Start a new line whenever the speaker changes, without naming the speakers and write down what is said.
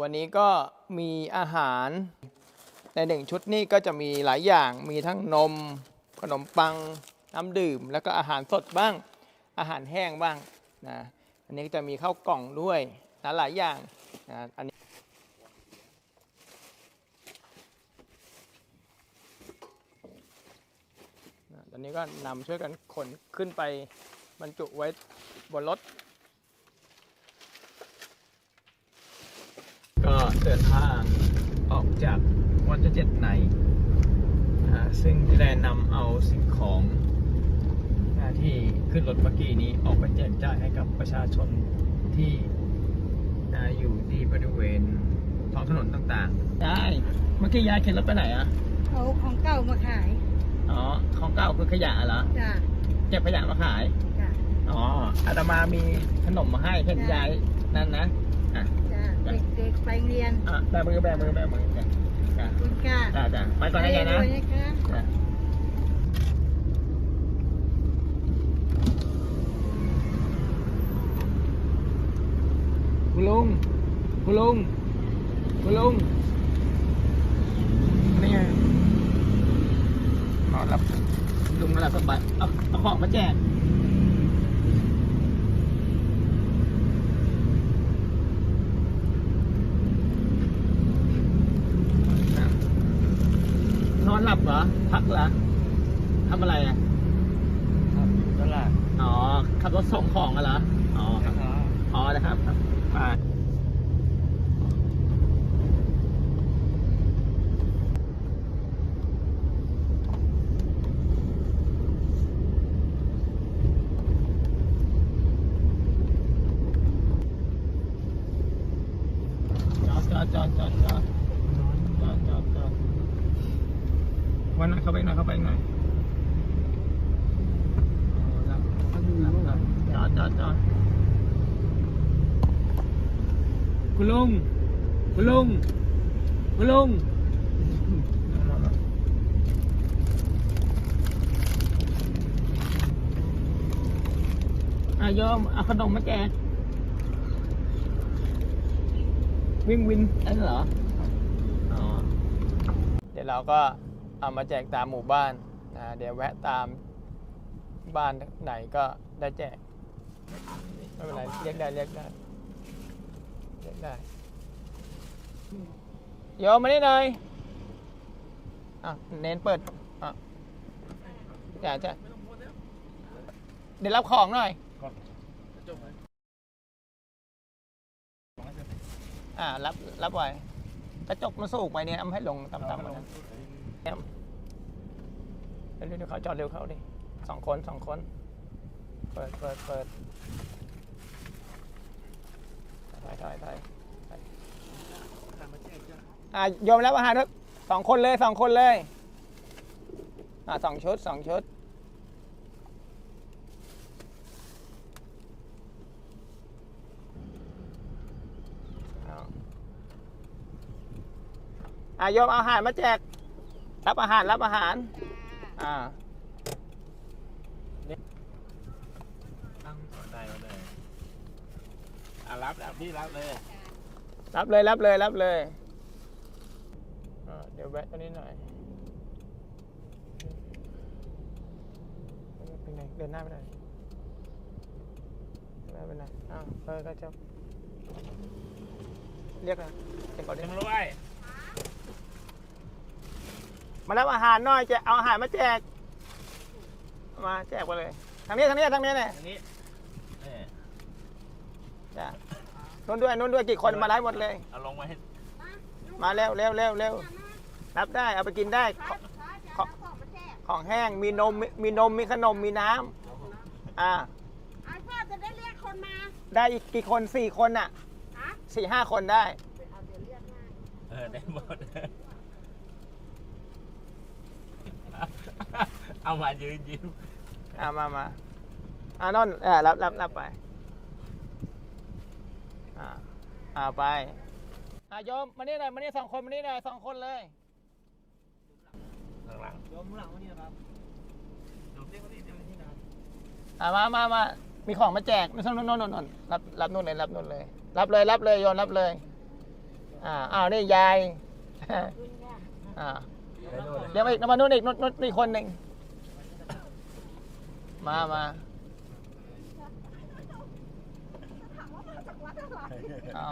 วันนี้ก็มีอาหารในหนึ่งชุดนี่ก็จะมีหลายอย่างมีทั้งนม ขนมปัง น้ำดื่ม แล้วก็อาหารสดบ้าง อาหารแห้งบ้างนะอันนี้ก็จะมีข้าวกล่องด้วยนะหลายอย่างนะอันนี้ตอนนี้ก็นำช่วยกันขนขึ้นไปบรรจุไว้บนรถ ก็ เดินทางออกจากวัดเจ็ดในนะซึ่งที่ได้นำเอาสิ่งของนะที่ขึ้นรถเมื่อกี้นี้ออกไปแจกจ่ายให้กับประชาชนที่นะอยู่ที่บริเวณท้องถนนต่างๆยายเมื่อกี้ยายเข็นรถไปไหนอะ
เอาของเก่ามาขาย
อ๋อ ของเก่าคือขยะเหรอ
จ้ะ
เก็บขยะมาขาย
จ้ะ
อ๋ออาตมามีขนมมาให้เห็นยายนั่นนะอะ
จ้ะ เด็กๆไปเรียน
อะแบมือแบมือแบมือจ้ะจ้ะ
คุณกล้า
จ้ะจ้ะไปก่อนนะยายนะ
ไปเลยนะคะ
จ้ะคุณลุงคุณลุงคุณลุงนี่ไงขอรับลุงมารับสบายเอาเอาของมาแจก บเหรอ พักเหรอทำอะไรอะ
ครับตลาด
อ๋อ ขับรถส่งของเหรอ อ๋อครับอ๋อนะครับครับไปจอดจอดจอดจอดจอดจอด วันหน่อยเข้าไปหน่อยเข้าไปหน่อยอ๋อรับรับรับจอดจอดจอดคุณลุงคุณลุงคุณลุงอายอมเอาขนมมาแจกวิ่งวินนั่นเหรออ๋อเดี๋ยวเราก็ เอามาแจกตามหมู่บ้านนะเดี๋ยวแวะตามบ้านไหนก็ได้แจกไม่เป็นไรเรียกได้เรียกได้เรียกได้โยมมานี่หน่อยอะเน้นเปิดอะจ้าจ้าเดี๋ยวรับของหน่อยอ่ารับรับไว้กระจกมันสูงไปเนี่ยเอาให้ลงต่ำๆมา นะเดี๋ยวเดี๋ยวเขาจอดเร็วเขาดิสองคนสองคน เปิดเปิดเปิดถอยถอยถอยถอยอะโยมรับอาหารด้วยสองคนเลยสองคนเลย อ่าสองชุดสองชุดอาอะโยมเอาอาหารมาแจก รับอาหารรับอาหาร อ่า
ตั้งได้มาเลยอะรับรับพี่รับเลย
รับเลยรับเลยรับเลยอ่าเดี๋ยวแวะตรงนี้หน่อยเป็นไงเดินหน้าไปไหนเดินหน้าไปไหนอ้าวเออก็จะเรียกนะเดี๋ยวก่อนเรียก
จำรวย
มารับอาหารหน่อยจะเอาอาหารมาแจก มาแจกไปเลย ทางนี้ทางนี้ทางนี้เนี่ย
อันนี้นี่
จ้ะนู่นด้วยนู่นด้วยกี่คนมาได้หมดเลย
เอาลงมาให้
มาเร็วเร็วเร็วเร็วรับได้เอาไปกินได้ขอของแห้งมีนมมีมีนมมีขนมมีน้ำอ่า
ไอ้พ่อจะได้เรียกคนมา
ได้อีกกี่คนสี่คนอะ
ฮะ
สี่ห้าคนได้
เอาเดี๋ยวเรียกง่าย
เออได้หมด เอามายืนยิ้ม
อ่ามามาอ่านนท์อ่ารับรับรับไป อ่าอ่าไป อ่าโยมมานี่หน่อยมานี่สองคนมานี่หน่อยสองคนเลย
ข้างหลัง
โยมหลังมานี่ครับ
โยมเรียกว่านี่เรียกว่านี่นะ
อ่ามามามามีของมาแจกนู่นนู่นนู่นนู่นรับรับนู่นเลยรับนู่นเลย รับเลยรับเลยโยนรับเลย อ่าอ้าวนี่ยาย อ่าเดี๋ยวมาอีกมานู่นอีกนู่นนู่นนี่คนหนึ่ง มามาอ๋อ